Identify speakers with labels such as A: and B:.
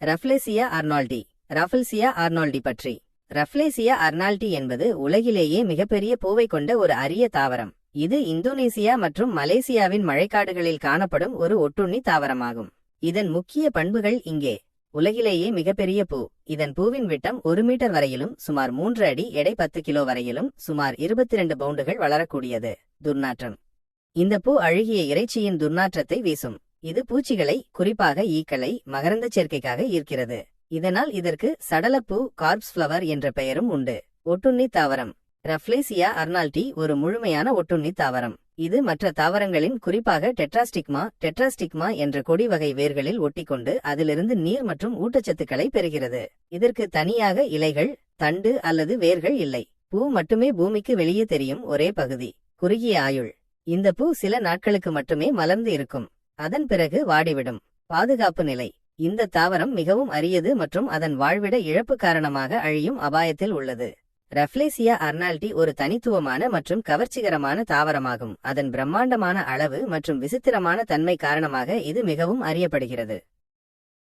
A: ரஃப்லேசியா அர்னால்டி. ரஃபல்சியா அர்னால்டி பற்றி. ரஃப்லேசியா அர்னால்டி என்பது உலகிலேயே மிகப்பெரிய பூவை கொண்ட ஒரு அரிய தாவரம். இது இந்தோனேசியா மற்றும் மலேசியாவின் மழைக்காடுகளில் காணப்படும் ஒரு ஒட்டுண்ணி தாவரமாகும். இதன் முக்கிய பண்புகள் இங்கே. உலகிலேயே மிகப்பெரிய பூ. இதன் பூவின் விட்டம் ஒரு மீட்டர் வரையிலும் சுமார் மூன்று அடி எடை பத்து கிலோ வரையிலும் சுமார் இருபத்தி இரண்டு பவுண்டுகள் வளரக்கூடியது. துர்நாற்றம். இந்த பூ அழுகிய இறைச்சியின் துர்நாற்றத்தை வீசும். இது பூச்சிகளை குறிப்பாக ஈக்களை மகரந்தச் சேர்க்கைக்காக ஈர்க்கிறது. இதனால் இதற்கு சடலப்பூ கார்ப்ஸ் ஃப்ளவர் என்ற பெயரும் உண்டு. ஒட்டுண்ணி தாவரம். ரஃப்லேசியா அர்னால்டி ஒரு முழுமையான ஒட்டுண்ணி தாவரம். இது மற்ற தாவரங்களின் குறிப்பாக டெட்ராஸ்டிக்மா டெட்ராஸ்டிக்மா என்ற கொடி வகை வேர்களில் ஒட்டிக்கொண்டு அதிலிருந்து நீர் மற்றும் ஊட்டச்சத்துக்களை பெறுகிறது. இதற்கு தனியாக இலைகள் தண்டு அல்லது வேர்கள் இல்லை. பூ மட்டுமே பூமிக்கு வெளியே தெரியும் ஒரே பகுதி. குறுகிய ஆயுள். இந்த பூ சில நாட்களுக்கு மட்டுமே மலர்ந்து இருக்கும். அதன் பிறகு வாடிவிடும். பாதுகாப்பு நிலை. இந்த தாவரம் மிகவும் அரியது மற்றும் அதன் வாழ்விட இழப்பு காரணமாக அழியும் அபாயத்தில் உள்ளது. ரஃப்லேசியா அர்னால்டி ஒரு தனித்துவமான மற்றும் கவர்ச்சிகரமான தாவரமாகும். அதன் பிரம்மாண்டமான அளவு மற்றும் விசித்திரமான தன்மை காரணமாக இது மிகவும் அறியப்படுகிறது.